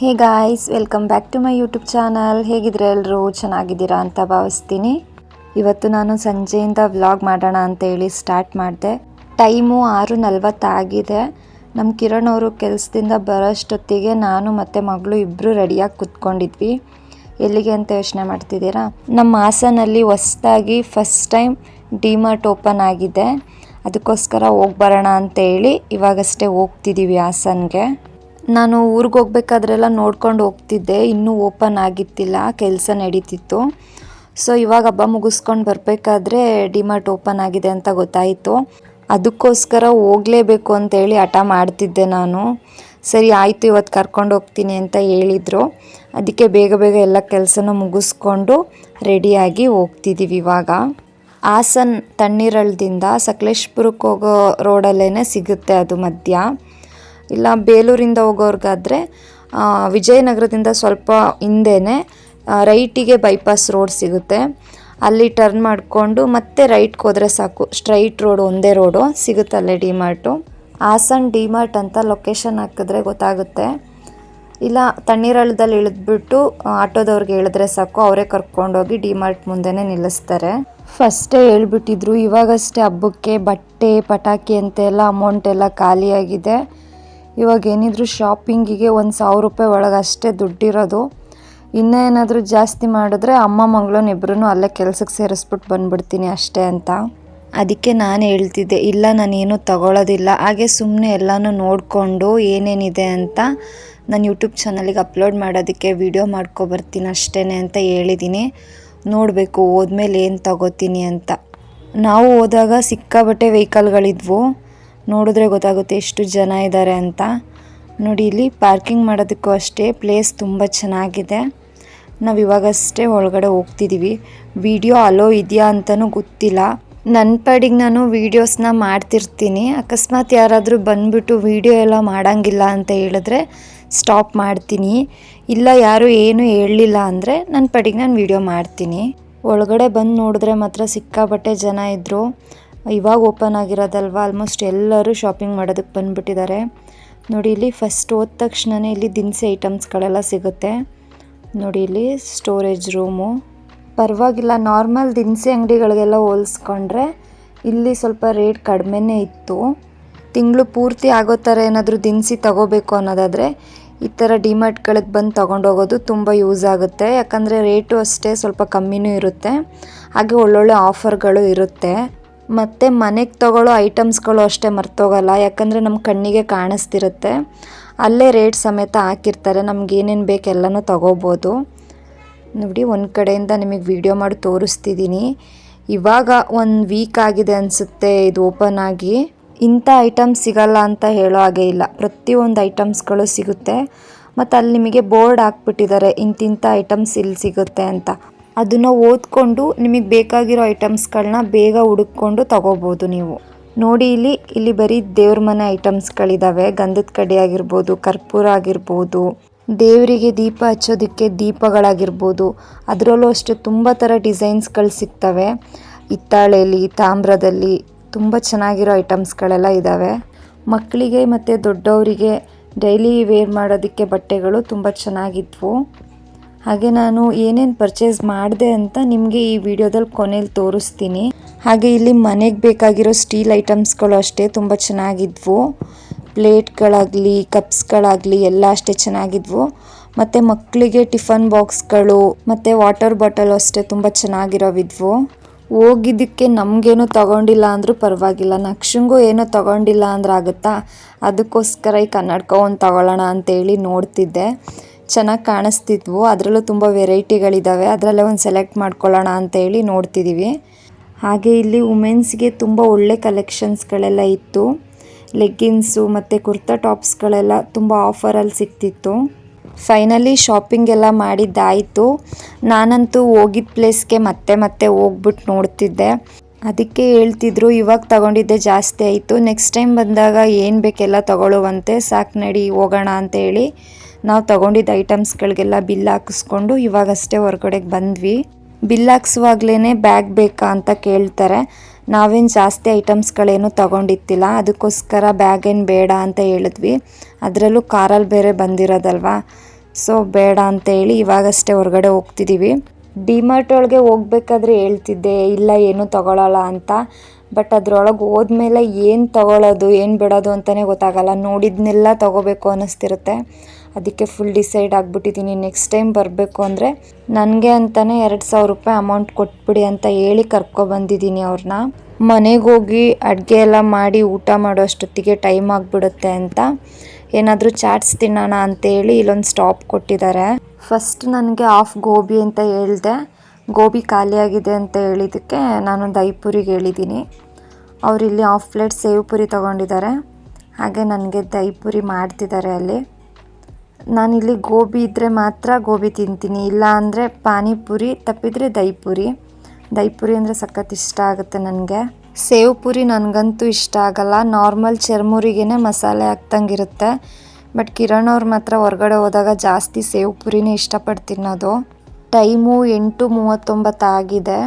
Hey guys welcome back to my YouTube channel ಹೇಗಿದ್ರೆ ಎಲ್ಲರೂ ಚೆನ್ನಾಗಿದ್ದೀರಾ ಅಂತ ಭಾವಿಸ್ತೀನಿ. ಇವತ್ತು ನಾನು ಸಂಜೆಯಿಂದ ವ್ಲಾಗ್ ಮಾಡೋಣ ಅಂತ ಹೇಳಿ ಸ್ಟಾರ್ಟ್ ಮಾಡಿದೆ. ಟೈಮು ಆರು ನಲ್ವತ್ತಾಗಿದೆ. ನಮ್ಮ ಕಿರಣ್ ಅವರು ಕೆಲಸದಿಂದ ಬರೋಷ್ಟೊತ್ತಿಗೆ ನಾನು ಮತ್ತು ಮಗಳು ಇಬ್ಬರು ರೆಡಿಯಾಗಿ ಕುತ್ಕೊಂಡಿದ್ವಿ. ಎಲ್ಲಿಗೆ ಅಂತ ಯೋಚನೆ ಮಾಡ್ತಿದ್ದೀರಾ? ನಮ್ಮ ಹಾಸನಲ್ಲಿ ಹೊಸ್ದಾಗಿ ಫಸ್ಟ್ ಟೈಮ್ ಡಿಮಾರ್ಟ್ ಓಪನ್ ಆಗಿದೆ. ಅದಕ್ಕೋಸ್ಕರ ಹೋಗಿ ಬರೋಣ ಅಂತ ಹೇಳಿ ಇವಾಗಷ್ಟೇ ಹೋಗ್ತಿದ್ದೀವಿ ಹಾಸನ್ಗೆ. ನಾನು ಊರಿಗೆ ಹೋಗ್ಬೇಕಾದ್ರೆಲ್ಲ ನೋಡ್ಕೊಂಡು ಹೋಗ್ತಿದ್ದೆ. ಇನ್ನೂ ಓಪನ್ ಆಗಿತ್ತಿಲ್ಲ. ಕೆಲಸ ನಡೀತಿತ್ತು. ಸೊ ಇವಾಗ ಹಬ್ಬ ಮುಗಿಸ್ಕೊಂಡು ಬರಬೇಕಾದ್ರೆ ಡಿಮಾರ್ಟ್ ಓಪನ್ ಆಗಿದೆ ಅಂತ ಗೊತ್ತಾಯಿತು. ಅದಕ್ಕೋಸ್ಕರ ಹೋಗಲೇಬೇಕು ಅಂತೇಳಿ ಹಠ ಮಾಡ್ತಿದ್ದೆ ನಾನು. ಸರಿ, ಆಯಿತು ಇವತ್ತು ಕರ್ಕೊಂಡು ಹೋಗ್ತೀನಿ ಅಂತ ಹೇಳಿದರು. ಅದಕ್ಕೆ ಬೇಗ ಬೇಗ ಎಲ್ಲ ಕೆಲಸನೂ ಮುಗಿಸ್ಕೊಂಡು ರೆಡಿಯಾಗಿ ಹೋಗ್ತಿದ್ದೀವಿ ಇವಾಗ. ಹಾಸನ್ ತಣ್ಣೀರಳದಿಂದ ಸಕಲೇಶ್ಪುರಕ್ಕೆ ಹೋಗೋ ರೋಡಲ್ಲೇ ಸಿಗುತ್ತೆ ಅದು ಮಧ್ಯ. ಇಲ್ಲ ಬೇಲೂರಿಂದ ಹೋಗೋರ್ಗಾದರೆ ವಿಜಯನಗರದಿಂದ ಸ್ವಲ್ಪ ಹಿಂದೆನೇ ರೈಟಿಗೆ ಬೈಪಾಸ್ ರೋಡ್ ಸಿಗುತ್ತೆ. ಅಲ್ಲಿ ಟರ್ನ್ ಮಾಡಿಕೊಂಡು ಮತ್ತೆ ರೈಟ್ಗೆ ಹೋದರೆ ಸಾಕು. ಸ್ಟ್ರೈಟ್ ರೋಡು ಒಂದೇ ರೋಡು ಸಿಗುತ್ತೆ ಅಲ್ಲೇ ಡಿಮಾರ್ಟು ಹಾಸನ್ ಡಿಮಾರ್ಟ್ ಅಂತ ಲೊಕೇಶನ್ ಹಾಕಿದ್ರೆ ಗೊತ್ತಾಗುತ್ತೆ. ಇಲ್ಲ, ತಣ್ಣೀರಳದಲ್ಲಿ ಇಳಿದ್ಬಿಟ್ಟು ಆಟೋದವ್ರಿಗೆ ಹೇಳಿದ್ರೆ ಸಾಕು. ಅವರೇ ಕರ್ಕೊಂಡೋಗಿ ಡಿಮಾರ್ಟ್ ಮುಂದೆನೇ ನಿಲ್ಲಿಸ್ತಾರೆ. ಫಸ್ಟೇ ಹೇಳ್ಬಿಟ್ಟಿದ್ರು, ಇವಾಗಷ್ಟೇ ಹಬ್ಬಕ್ಕೆ ಬಟ್ಟೆ, ಪಟಾಕಿ ಅಂತೆಲ್ಲ ಅಮೌಂಟ್ ಎಲ್ಲ ಖಾಲಿಯಾಗಿದೆ. ಇವಾಗ ಏನಿದ್ರು ಶಾಪಿಂಗಿಗೆ ಒಂದು ಸಾವಿರ ರೂಪಾಯಿ ಒಳಗೆ ಅಷ್ಟೇ ದುಡ್ಡಿರೋದು. ಇನ್ನೂ ಏನಾದರೂ ಜಾಸ್ತಿ ಮಾಡಿದ್ರೆ ಅಮ್ಮ ಮಗಳನ್ನ ಇಬ್ಬರೂ ಅಲ್ಲೇ ಕೆಲ್ಸಕ್ಕೆ ಸೇರಿಸ್ಬಿಟ್ಟು ಬಂದ್ಬಿಡ್ತೀನಿ ಅಷ್ಟೇ ಅಂತ. ಅದಕ್ಕೆ ನಾನು ಹೇಳ್ತಿದ್ದೆ, ಇಲ್ಲ ನಾನೇನು ತಗೊಳ್ಳೋದಿಲ್ಲ ಹಾಗೆ ಸುಮ್ಮನೆ ಎಲ್ಲನೂ ನೋಡಿಕೊಂಡು ಏನೇನಿದೆ ಅಂತ ನಾನು ಯೂಟ್ಯೂಬ್ ಚಾನಲಿಗೆ ಅಪ್ಲೋಡ್ ಮಾಡೋದಕ್ಕೆ ವಿಡಿಯೋ ಮಾಡ್ಕೊಬರ್ತೀನಿ ಅಷ್ಟೇ ಅಂತ ಹೇಳಿದ್ದೀನಿ ನೋಡಬೇಕು, ಹೋದ್ಮೇಲೆ ಏನು ತಗೋತೀನಿ ಅಂತ. ನಾವು ಹೋದಾಗ ಸಿಕ್ಕಾಬಟ್ಟೆ ವೆಹಿಕಲ್ಗಳಿದ್ವು ನೋಡಿದ್ರೆ ಗೊತ್ತಾಗುತ್ತೆ ಎಷ್ಟು ಜನ ಇದ್ದಾರೆ ಅಂತ. ನೋಡಿ, ಇಲ್ಲಿ ಪಾರ್ಕಿಂಗ್ ಮಾಡೋದಕ್ಕೂ ಅಷ್ಟೇ ಪ್ಲೇಸ್ ತುಂಬ ಚೆನ್ನಾಗಿದೆ. ನಾವು ಇವಾಗಷ್ಟೇ ಒಳಗಡೆ ಹೋಗ್ತಿದ್ದೀವಿ ವಿಡಿಯೋ ಅಲೋ ಇದೆಯಾ ಅಂತಲೂ ಗೊತ್ತಿಲ್ಲ. ನನ್ನ ಪಾಡಿಗೆ ನಾನು ವೀಡಿಯೋಸ್ನ ಮಾಡ್ತಿರ್ತೀನಿ. ಅಕಸ್ಮಾತ್ ಯಾರಾದರೂ ಬಂದುಬಿಟ್ಟು ವೀಡಿಯೋ ಎಲ್ಲ ಮಾಡೋಂಗಿಲ್ಲ ಅಂತ ಹೇಳಿದ್ರೆ ಸ್ಟಾಪ್ ಮಾಡ್ತೀನಿ. ಇಲ್ಲ, ಯಾರು ಏನು ಹೇಳಲಿಲ್ಲ ಅಂದರೆ ನನ್ನ ಪಾಡಿಗೆ ನಾನು ವೀಡಿಯೋ ಮಾಡ್ತೀನಿ. ಒಳಗಡೆ ಬಂದು ನೋಡಿದ್ರೆ ಮಾತ್ರ ಸಿಕ್ಕಾಬಟ್ಟೆ ಜನ ಇದ್ದರು ಇವಾಗ ಓಪನ್ ಆಗಿರೋದಲ್ವ? ಆಲ್ಮೋಸ್ಟ್ ಎಲ್ಲರೂ ಶಾಪಿಂಗ್ ಮಾಡೋದಕ್ಕೆ ಬಂದುಬಿಟ್ಟಿದ್ದಾರೆ. ನೋಡಿ, ಇಲ್ಲಿ ಫಸ್ಟ್ ಹೋದ ತಕ್ಷಣವೇ ಇಲ್ಲಿ ದಿನಸಿ ಐಟಮ್ಸ್ಗಳೆಲ್ಲ ಸಿಗುತ್ತೆ. ನೋಡಿ, ಇಲ್ಲಿ ಸ್ಟೋರೇಜ್ ರೂಮು ಪರವಾಗಿಲ್ಲ ನಾರ್ಮಲ್ ದಿನಸಿ ಅಂಗಡಿಗಳಿಗೆಲ್ಲ ಹೋಲಿಸ್ಕೊಂಡ್ರೆ ಇಲ್ಲಿ ಸ್ವಲ್ಪ ರೇಟ್ ಕಡಿಮೆನೇ ಇತ್ತು. ತಿಂಗಳು ಪೂರ್ತಿ ಆಗೋ ಥರ ಏನಾದರೂ ದಿನಸಿ ತಗೋಬೇಕು ಅನ್ನೋದಾದರೆ ಈ ಥರ ಡಿಮಾರ್ಟ್ಗಳಿಗೆ ಬಂದು ತೊಗೊಂಡೋಗೋದು ತುಂಬ ಯೂಸ್ ಆಗುತ್ತೆ. ಯಾಕಂದರೆ ರೇಟು ಅಷ್ಟೇ ಸ್ವಲ್ಪ ಕಮ್ಮಿನೂ ಇರುತ್ತೆ. ಹಾಗೆ ಒಳ್ಳೊಳ್ಳೆ ಆಫರ್ಗಳು ಇರುತ್ತೆ. ಮತ್ತು ಮನೆಗೆ ತಗೊಳ್ಳೋ ಐಟಮ್ಸ್ಗಳು ಅಷ್ಟೇ ಮರ್ತೋಗಲ್ಲ. ಯಾಕಂದರೆ ನಮ್ಮ ಕಣ್ಣಿಗೆ ಕಾಣಿಸ್ತಿರುತ್ತೆ. ಅಲ್ಲೇ ರೇಟ್ ಸಮೇತ ಹಾಕಿರ್ತಾರೆ. ನಮ್ಗೆ ಏನೇನು ಬೇಕು ಎಲ್ಲನೂ ತಗೋಬೋದು. ನೋಡಿ, ಒಂದು ಕಡೆಯಿಂದ ನಿಮಗೆ ವಿಡಿಯೋ ಮಾಡಿ ತೋರಿಸ್ತಿದ್ದೀನಿ ಇವಾಗ ಒಂದು ವೀಕ್ ಆಗಿದೆ ಅನಿಸುತ್ತೆ ಇದು ಓಪನ್ ಆಗಿ. ಇಂಥ ಐಟಮ್ ಸಿಗಲ್ಲ ಅಂತ ಹೇಳೋ ಹಾಗೆ ಇಲ್ಲ. ಪ್ರತಿಯೊಂದು ಐಟಮ್ಸ್ಗಳು ಸಿಗುತ್ತೆ. ಮತ್ತು ಅಲ್ಲಿ ನಿಮಗೆ ಬೋರ್ಡ್ ಹಾಕ್ಬಿಟ್ಟಿದ್ದಾರೆ. ಇಂತಿಂಥ ಐಟಮ್ಸ್ ಇಲ್ಲಿ ಸಿಗುತ್ತೆ ಅಂತ. ಅದನ್ನು ಓದ್ಕೊಂಡು ನಿಮಗೆ ಬೇಕಾಗಿರೋ ಐಟಮ್ಸ್ಗಳನ್ನ ಬೇಗ ಹುಡುಕೊಂಡು ತಗೋಬೋದು ನೀವು. ನೋಡಿ ಇಲ್ಲಿ ಇಲ್ಲಿ ಬರೀ ದೇವ್ರ ಮನೆ ಐಟಮ್ಸ್ಗಳಿದ್ದಾವೆ ಗಂಧದ ಕಡ್ಡಿ ಆಗಿರ್ಬೋದು, ಕರ್ಪೂರ ಆಗಿರ್ಬೋದು, ದೇವರಿಗೆ ದೀಪ ಹಚ್ಚೋದಕ್ಕೆ ದೀಪಗಳಾಗಿರ್ಬೋದು. ಅದರಲ್ಲೂ ಅಷ್ಟೇ ತುಂಬ ಥರ ಡಿಸೈನ್ಸ್ಗಳು ಸಿಗ್ತವೆ. ಹಿತ್ತಾಳೆಯಲ್ಲಿ ತಾಮ್ರದಲ್ಲಿ ತುಂಬ ಚೆನ್ನಾಗಿರೋ ಐಟಮ್ಸ್ಗಳೆಲ್ಲ ಇದ್ದಾವೆ ಮಕ್ಕಳಿಗೆ ಮತ್ತು ದೊಡ್ಡವರಿಗೆ ಡೈಲಿ ವೇರ್ ಮಾಡೋದಕ್ಕೆ ಬಟ್ಟೆಗಳು ತುಂಬ ಚೆನ್ನಾಗಿದ್ವು. ಹಾಗೆ ನಾನು ಏನೇನು ಪರ್ಚೇಸ್ ಮಾಡಿದೆ ಅಂತ ನಿಮಗೆ ಈ ವಿಡಿಯೋದಲ್ಲಿ ಕೊನೆಯಲ್ಲಿ ತೋರಿಸ್ತೀನಿ. ಹಾಗೆ ಇಲ್ಲಿ ಮನೆಗೆ ಬೇಕಾಗಿರೋ ಸ್ಟೀಲ್ ಐಟಮ್ಸ್ಗಳು ಅಷ್ಟೇ ತುಂಬ ಚೆನ್ನಾಗಿದ್ವು. ಪ್ಲೇಟ್ಗಳಾಗಲಿ ಕಪ್ಸ್ಗಳಾಗಲಿ ಎಲ್ಲ ಅಷ್ಟೇ ಚೆನ್ನಾಗಿದ್ವು. ಮತ್ತು ಮಕ್ಕಳಿಗೆ ಟಿಫನ್ ಬಾಕ್ಸ್ಗಳು ಮತ್ತು ವಾಟರ್ ಬಾಟಲ್ ಅಷ್ಟೇ ತುಂಬ ಚೆನ್ನಾಗಿರೋವಿದ್ವು. ಹೋಗಿದ್ದಕ್ಕೆ ನಮಗೇನು ತಗೊಂಡಿಲ್ಲ ಅಂದರೂ ಪರವಾಗಿಲ್ಲ. ನಕ್ಷಂಗೂ ಏನೂ ತಗೊಂಡಿಲ್ಲ ಅಂದ್ರೆ ಆಗುತ್ತಾ ಅದಕ್ಕೋಸ್ಕರ ಈ ಕನ್ನಡಕ ಒಂದು ತಗೊಳ್ಳೋಣ ಅಂತೇಳಿ ನೋಡ್ತಿದ್ದೆ. ಚೆನ್ನಾಗಿ ಕಾಣಿಸ್ತಿದ್ವು. ಅದರಲ್ಲೂ ತುಂಬ ವೆರೈಟಿಗಳಿದ್ದಾವೆ ಅದರಲ್ಲೇ ಒಂದು ಸೆಲೆಕ್ಟ್ ಮಾಡ್ಕೊಳ್ಳೋಣ ಅಂತ ಹೇಳಿ ನೋಡ್ತಿದ್ದೀವಿ ಹಾಗೆ ಇಲ್ಲಿ ವುಮೆನ್ಸ್ಗೆ ತುಂಬ ಒಳ್ಳೆ ಕಲೆಕ್ಷನ್ಸ್ಗಳೆಲ್ಲ ಇತ್ತು. ಲೆಗ್ಗಿನ್ಸು ಮತ್ತು ಕುರ್ತಾ ಟಾಪ್ಸ್ಗಳೆಲ್ಲ ತುಂಬ ಆಫರಲ್ಲಿ ಸಿಗ್ತಿತ್ತು ಫೈನಲಿ ಶಾಪಿಂಗ್ ಎಲ್ಲ ಮಾಡಿದ್ದಾಯಿತು. ನಾನಂತೂ ಹೋಗಿದ್ದ ಪ್ಲೇಸ್ಗೆ ಮತ್ತೆ ಮತ್ತೆ ಹೋಗ್ಬಿಟ್ಟು ನೋಡ್ತಿದ್ದೆ. ಅದಕ್ಕೆ ಹೇಳ್ತಿದ್ರು, ಇವಾಗ ತಗೊಂಡಿದ್ದೆ ಜಾಸ್ತಿ ಆಯಿತು. ನೆಕ್ಸ್ಟ್ ಟೈಮ್ ಬಂದಾಗ ಏನು ಬೇಕೆಲ್ಲ ತಗೊಳ್ಳುವಂತೆ ಸಾಕು ನಡಿ, ಹೋಗೋಣ ಅಂತೇಳಿ ನಾವು ತಗೊಂಡಿದ್ದ ಐಟಮ್ಸ್ಗಳಿಗೆಲ್ಲ ಬಿಲ್ ಹಾಕಿಸ್ಕೊಂಡು ಇವಾಗಷ್ಟೇ ಹೊರಗಡೆಗೆ ಬಂದ್ವಿ. ಬಿಲ್ ಹಾಕ್ಸುವಾಗ್ಲೇ ಬ್ಯಾಗ್ ಬೇಕಾ ಅಂತ ಕೇಳ್ತಾರೆ. ನಾವೇನು ಜಾಸ್ತಿ ಐಟಮ್ಸ್ಗಳೇನು ತಗೊಂಡಿತ್ತಿಲ್ಲ. ಅದಕ್ಕೋಸ್ಕರ ಬ್ಯಾಗ್ ಏನು ಬೇಡ ಅಂತ ಹೇಳಿದ್ವಿ. ಅದರಲ್ಲೂ ಕಾರಲ್ಲಿ ಬೇರೆ ಬಂದಿರೋದಲ್ವಾ? ಸೊ, ಬೇಡ ಅಂತ ಹೇಳಿ ಇವಾಗಷ್ಟೇ ಹೊರಗಡೆ ಹೋಗ್ತಿದ್ದೀವಿ ಡಿಮಾರ್ಟ್ ಒಳಗೆ ಹೋಗ್ಬೇಕಾದ್ರೆ ಹೇಳ್ತಿದ್ದೆ, ಇಲ್ಲ ಏನು ತಗೊಳ್ಳಲ್ಲ ಅಂತ. ಬಟ್ ಅದ್ರೊಳಗೆ ಹೋದ್ಮೇಲೆ ಏನು ತಗೊಳ್ಳೋದು ಏನು ಬಿಡೋದು ಅಂತಲೇ ಗೊತ್ತಾಗಲ್ಲ. ನೋಡಿದ್ನೆಲ್ಲ ತಗೋಬೇಕು ಅನ್ನಿಸ್ತಿರುತ್ತೆ ಅದಕ್ಕೆ ಫುಲ್ ಡಿಸೈಡ್ ಆಗಿಬಿಟ್ಟಿದ್ದೀನಿ ನೆಕ್ಸ್ಟ್ ಟೈಮ್ ಬರಬೇಕು ಅಂದರೆ ನನಗೆ ಅಂತಲೇ ಎರಡು ಸಾವಿರ ರೂಪಾಯಿ ಅಮೌಂಟ್ ಕೊಟ್ಬಿಡಿ ಅಂತ ಹೇಳಿ ಕರ್ಕೊಬಂದಿದ್ದೀನಿ ಅವ್ರನ್ನ ಮನೆಗೆ ಹೋಗಿ ಅಡುಗೆ ಎಲ್ಲ ಮಾಡಿ ಊಟ ಮಾಡೋ ಅಷ್ಟೊತ್ತಿಗೆ ಟೈಮ್ ಆಗಿಬಿಡುತ್ತೆ ಅಂತ. ಏನಾದರೂ ಚಾಟ್ಸ್ ತಿನ್ನೋಣ ಅಂತೇಳಿ ಇಲ್ಲೊಂದು ಸ್ಟಾಪ್ ಕೊಟ್ಟಿದ್ದಾರೆ. ಫಸ್ಟ್ ನನಗೆ ಆಫ್ ಗೋಬಿ ಅಂತ ಹೇಳಿದೆ. ಗೋಬಿ ಖಾಲಿಯಾಗಿದೆ ಅಂತ ಹೇಳಿದ್ದಕ್ಕೆ ನಾನು ದೈಪುರಿಗೆ ಹೇಳಿದ್ದೀನಿ ಅವರಿಲ್ಲಿ ಆಫ್ ಪ್ಲೇಟ್ ಸೇವ್ ಪುರಿ ತೊಗೊಂಡಿದ್ದಾರೆ. ಹಾಗೆ ನನಗೆ ದೈಪುರಿ ಮಾಡ್ತಿದ್ದಾರೆ ಅಲ್ಲಿ. ನಾನಿಲ್ಲಿ ಗೋಬಿ ಇದ್ದರೆ ಮಾತ್ರ ಗೋಬಿ ತಿಂತೀನಿ ಇಲ್ಲ ಅಂದರೆ ಪಾನಿಪುರಿ, ತಪ್ಪಿದರೆ ದೈಪುರಿ. ದೈಪುರಿ ಅಂದರೆ ಸಖತ್ ಇಷ್ಟ ಆಗುತ್ತೆ ನನಗೆ. ಸೇವ್ ಪುರಿ ನನಗಂತೂ ಇಷ್ಟ ಆಗಲ್ಲ. ನಾರ್ಮಲ್ ಚರ್ಮುರಿಗೇ ಮಸಾಲೆ ಹಾಕ್ದಂಗಿರುತ್ತೆ. ಬಟ್ ಕಿರಣ್ ಅವ್ರು ಮಾತ್ರ ಹೊರಗಡೆ ಹೋದಾಗ ಜಾಸ್ತಿ ಸೇವ್ ಪುರಿನೇ ಇಷ್ಟಪಟ್ಟು ತಿನ್ನೋದು ಟೈಮು ಎಂಟು ಮೂವತ್ತೊಂಬತ್ತು ಆಗಿದೆ.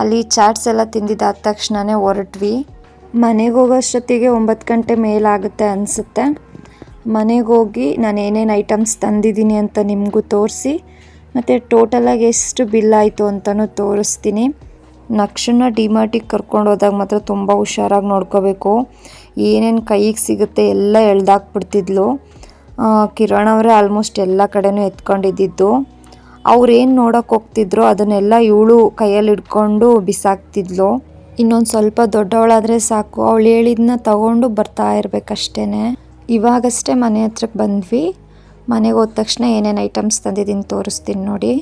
ಅಲ್ಲಿ ಚಾಟ್ಸ್ ಎಲ್ಲ ತಿಂದಿದ್ದಾದ ತಕ್ಷಣವೇ ಹೊರಟ್ವಿ. ಮನೆಗೆ ಹೋಗೋಷ್ಟೊತ್ತಿಗೆ ಒಂಬತ್ತು ಗಂಟೆ ಮೇಲಾಗುತ್ತೆ ಅನಿಸುತ್ತೆ. ಮನೆಗೆ ಹೋಗಿ ನಾನು ಏನೇನು ಐಟಮ್ಸ್ ತಂದಿದ್ದೀನಿ ಅಂತ ನಿಮಗೂ ತೋರಿಸಿ, ಮತ್ತು ಟೋಟಲಾಗಿ ಎಷ್ಟು ಬಿಲ್ ಆಯಿತು ಅಂತಲೂ ತೋರಿಸ್ತೀನಿ. ನಕ್ಷನ ಡಿಮಾರ್ಟಿಗೆ ಕರ್ಕೊಂಡು ಹೋದಾಗ ಮಾತ್ರ ತುಂಬ ಹುಷಾರಾಗಿ ನೋಡ್ಕೋಬೇಕು. ಏನೇನು ಕೈಗೆ ಸಿಗುತ್ತೆ ಎಲ್ಲ ಎಳ್ದಾಕ್ಬಿಡ್ತಿದ್ಲು. ಕಿರಣ್ ಅವರೇ ಆಲ್ಮೋಸ್ಟ್ ಎಲ್ಲ ಕಡೆನೂ ಎತ್ಕೊಂಡಿದ್ದಿದ್ದು. ಅವ್ರೇನು ನೋಡೋಕೆ ಹೋಗ್ತಿದ್ರು ಅದನ್ನೆಲ್ಲ ಇವಳು ಕೈಯಲ್ಲಿ ಹಿಡ್ಕೊಂಡು ಬಿಸಾಕ್ತಿದ್ಲು. ಇನ್ನೊಂದು ಸ್ವಲ್ಪ ದೊಡ್ಡವಳಾದರೆ ಸಾಕು, ಅವಳು ಹೇಳಿದ್ನ ತಗೊಂಡು ಬರ್ತಾ ಇರ್ಬೇಕಷ್ಟೇ ಇವಾಗಷ್ಟೇ ಮನೆ ಹತ್ರಕ್ಕೆ ಬಂದ್ವಿ. ಮನೆಗೆ ಹೋದ ತಕ್ಷಣ ಏನೇನು ಐಟಮ್ಸ್ ತಂದಿದ್ದೀನಿ ತೋರಿಸ್ತೀನಿ ನೋಡಿ.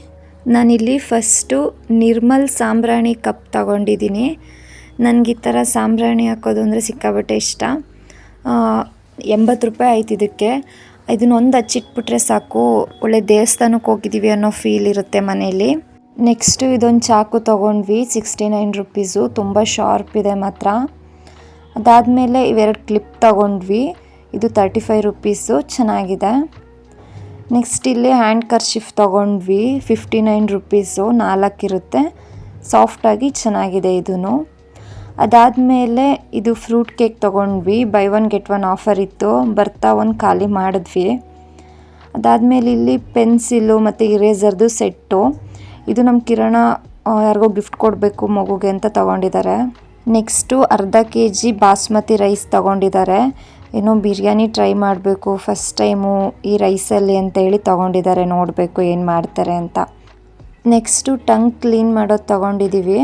ನಾನಿಲ್ಲಿ ಫಸ್ಟು ನಿರ್ಮಲ್ ಸಾಂಬ್ರಾಣಿ ಕಪ್ ತಗೊಂಡಿದ್ದೀನಿ ನನಗೆ ಈ ಥರ ಸಾಂಬ್ರಾಣಿ ಹಾಕೋದು ಅಂದರೆ ಸಿಕ್ಕಾಬಟ್ಟೆ ಇಷ್ಟ. ಎಂಬತ್ತು ರೂಪಾಯಿ ಆಯ್ತು ಇದಕ್ಕೆ. ಇದನ್ನೊಂದು ಹಚ್ಚಿಟ್ಬಿಟ್ರೆ ಸಾಕು. ಒಳ್ಳೆ ದೇವಸ್ಥಾನಕ್ಕೆ ಹೋಗಿದ್ದೀವಿ ಅನ್ನೋ ಫೀಲ್ ಇರುತ್ತೆ ಮನೇಲಿ. ನೆಕ್ಸ್ಟು ಇದೊಂದು ಚಾಕು ತೊಗೊಂಡ್ವಿ ಸಿಕ್ಸ್ಟಿ ನೈನ್ ರುಪೀಸು ತುಂಬ ಶಾರ್ಪ್ ಇದೆ ಮಾತ್ರ. ಅದಾದಮೇಲೆ ಇವೆರಡು ಕ್ಲಿಪ್ ತಗೊಂಡ್ವಿ. ಇದು ತರ್ಟಿ ಫೈವ್ ರುಪೀಸು ಚೆನ್ನಾಗಿದೆ. ನೆಕ್ಸ್ಟ್ ಇಲ್ಲಿ ಹ್ಯಾಂಡ್ ಕರ್ಶಿಫ್ ತೊಗೊಂಡ್ವಿ ಫಿಫ್ಟಿ ನೈನ್ ರುಪೀಸು ನಾಲ್ಕಿರುತ್ತೆ ಸಾಫ್ಟಾಗಿ ಚೆನ್ನಾಗಿದೆ ಇದೂ ಅದಾದಮೇಲೆ ಇದು ಫ್ರೂಟ್ ಕೇಕ್ ತೊಗೊಂಡ್ವಿ buy one get one offer ಇತ್ತು. ಬರ್ತಾ ಒಂದು ಖಾಲಿ ಮಾಡಿದ್ವಿ. ಅದಾದಮೇಲೆ ಇಲ್ಲಿ ಪೆನ್ಸಿಲು ಮತ್ತು ಇರೇಸರ್ದು ಸೆಟ್ಟು ಇದು ನಮ್ಮ ಕಿರಣ ಯಾರಿಗೋ ಗಿಫ್ಟ್ ಕೊಡಬೇಕು ಮಗುಗೆ ಅಂತ ತಗೊಂಡಿದ್ದಾರೆ. ನೆಕ್ಸ್ಟು ಅರ್ಧ ಕೆ ಜಿ ಬಾಸ್ಮತಿ ರೈಸ್ ತಗೊಂಡಿದ್ದಾರೆ. ಏನೋ ಬಿರಿಯಾನಿ ಟ್ರೈ ಮಾಡಬೇಕು ಫಸ್ಟ್ ಟೈಮು ಈ ರೈಸಲ್ಲಿ ಅಂತ ಹೇಳಿ ತಗೊಂಡಿದ್ದಾರೆ, ನೋಡಬೇಕು ಏನು ಮಾಡ್ತಾರೆ ಅಂತ. ನೆಕ್ಸ್ಟು ಟಂಗ್ ಕ್ಲೀನ್ ಮಾಡೋದು ತೊಗೊಂಡಿದ್ದೀವಿ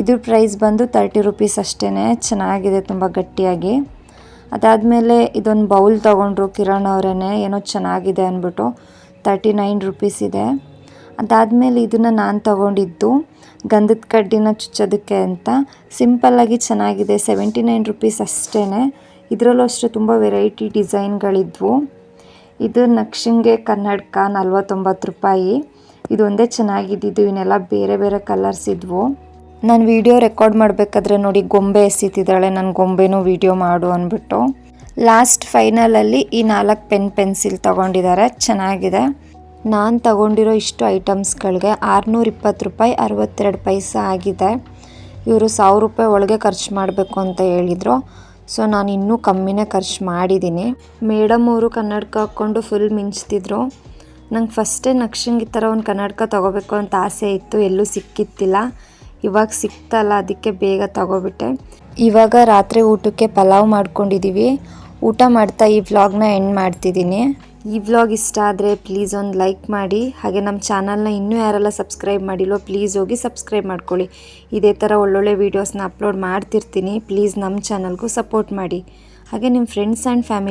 ಇದು ಪ್ರೈಸ್ ಬಂದು ತರ್ಟಿ ರುಪೀಸ್ ಅಷ್ಟೇ ಚೆನ್ನಾಗಿದೆ ತುಂಬ ಗಟ್ಟಿಯಾಗಿ. ಅದಾದಮೇಲೆ ಇದೊಂದು ಬೌಲ್ ತೊಗೊಂಡ್ರು ಕಿರಣ್ ಅವರೇ ಏನೋ ಚೆನ್ನಾಗಿದೆ ಅಂದ್ಬಿಟ್ಟು ತರ್ಟಿ ನೈನ್ ರುಪೀಸ್ ಇದೆ. ಅದಾದಮೇಲೆ ಇದನ್ನು ನಾನು ತಗೊಂಡಿದ್ದು ಗಂಧದ ಕಡ್ಡಿನ ಚುಚ್ಚೋದಕ್ಕೆ ಅಂತ. ಸಿಂಪಲ್ಲಾಗಿ ಚೆನ್ನಾಗಿದೆ ಸೆವೆಂಟಿ ನೈನ್ ರುಪೀಸ್ ಅಷ್ಟೇ ಇದರಲ್ಲೂ ಅಷ್ಟೇ ತುಂಬ ವೆರೈಟಿ ಡಿಸೈನ್ಗಳಿದ್ವು. ಇದು ನಕ್ಷಿಂಗೆ ಕನ್ನಡಕ ನಲ್ವತ್ತೊಂಬತ್ತು ರೂಪಾಯಿ. ಇದು ಒಂದೇ ಚೆನ್ನಾಗಿದ್ದಿದ್ದು ಇವನ್ನೆಲ್ಲ ಬೇರೆ ಬೇರೆ ಕಲರ್ಸ್ ಇದ್ವು. ನಾನು ವಿಡಿಯೋ ರೆಕಾರ್ಡ್ ಮಾಡಬೇಕಾದ್ರೆ ನೋಡಿ, ಗೊಂಬೆ ಎಸಿತಿದ್ದಾಳೆ ನನ್ನ ಗೊಂಬೆನೂ ವಿಡಿಯೋ ಮಾಡು ಅಂದ್ಬಿಟ್ಟು. ಲಾಸ್ಟ್ ಫೈನಲಲ್ಲಿ ಈ ನಾಲ್ಕು ಪೆನ್ ಪೆನ್ಸಿಲ್ ತಗೊಂಡಿದ್ದಾರೆ. ಚೆನ್ನಾಗಿದೆ. ನಾನು ತಗೊಂಡಿರೋ ಇಷ್ಟು ಐಟಮ್ಸ್ಗಳಿಗೆ ಆರುನೂರ ಇಪ್ಪತ್ತು ರೂಪಾಯಿ, ಅರವತ್ತೆರಡು ಪೈಸೆ ಆಗಿದೆ. ಇವರು ಸಾವಿರ ರೂಪಾಯಿ ಒಳಗೆ ಖರ್ಚು ಮಾಡಬೇಕು ಅಂತ ಹೇಳಿದರು. ಸೊ ನಾನು ಇನ್ನೂ ಕಮ್ಮಿನೇ ಖರ್ಚು ಮಾಡಿದ್ದೀನಿ. ಮೇಡಮ್ ಅವರು ಕನ್ನಡಕ ಹಾಕ್ಕೊಂಡು ಫುಲ್ ಮಿಂಚ್ತಿದ್ರು. ನಂಗೆ ಫಸ್ಟೇ ನಕ್ಷಂಗೆ ಈ ಥರ ಒಂದು ಕನ್ನಡಕ ತೊಗೋಬೇಕು ಅಂತ ಆಸೆ ಇತ್ತು. ಎಲ್ಲೂ ಸಿಕ್ಕಿತ್ತಿಲ್ಲ. ಇವಾಗ ಸಿಕ್ತಲ್ಲ ಅದಕ್ಕೆ ಬೇಗ ತಗೋಬಿಟ್ಟೆ. ಇವಾಗ ರಾತ್ರಿ ಊಟಕ್ಕೆ ಪಲಾವ್ ಮಾಡ್ಕೊಂಡಿದ್ದೀವಿ ಊಟ ಮಾಡ್ತಾ ಈ ವ್ಲಾಗ್ನ ಎಂಡ್ ಮಾಡ್ತಿದ್ದೀನಿ. ಈ ವ್ಲಾಗ್ ಇಷ್ಟ ಆದರೆ ಪ್ಲೀಸ್ ಒಂದು ಲೈಕ್ ಮಾಡಿ. ಹಾಗೆ ನಮ್ಮ ಚಾನಲ್ನ ಇನ್ನೂ ಯಾರೆಲ್ಲ ಸಬ್ಸ್ಕ್ರೈಬ್ ಮಾಡಿಲ್ವೋ ಪ್ಲೀಸ್ ಹೋಗಿ ಸಬ್ಸ್ಕ್ರೈಬ್ ಮಾಡ್ಕೊಳ್ಳಿ. ಇದೇ ಥರ ಒಳ್ಳೊಳ್ಳೆ ವೀಡಿಯೋಸ್ನ ಅಪ್ಲೋಡ್ ಮಾಡ್ತಿರ್ತೀನಿ. ಪ್ಲೀಸ್ ನಮ್ಮ ಚಾನಲ್ಗೂ ಸಪೋರ್ಟ್ ಮಾಡಿ. ಹಾಗೆ ನಿಮ್ಮ ಫ್ರೆಂಡ್ಸ್ ಆ್ಯಂಡ್ ಫ್ಯಾಮಿಲಿ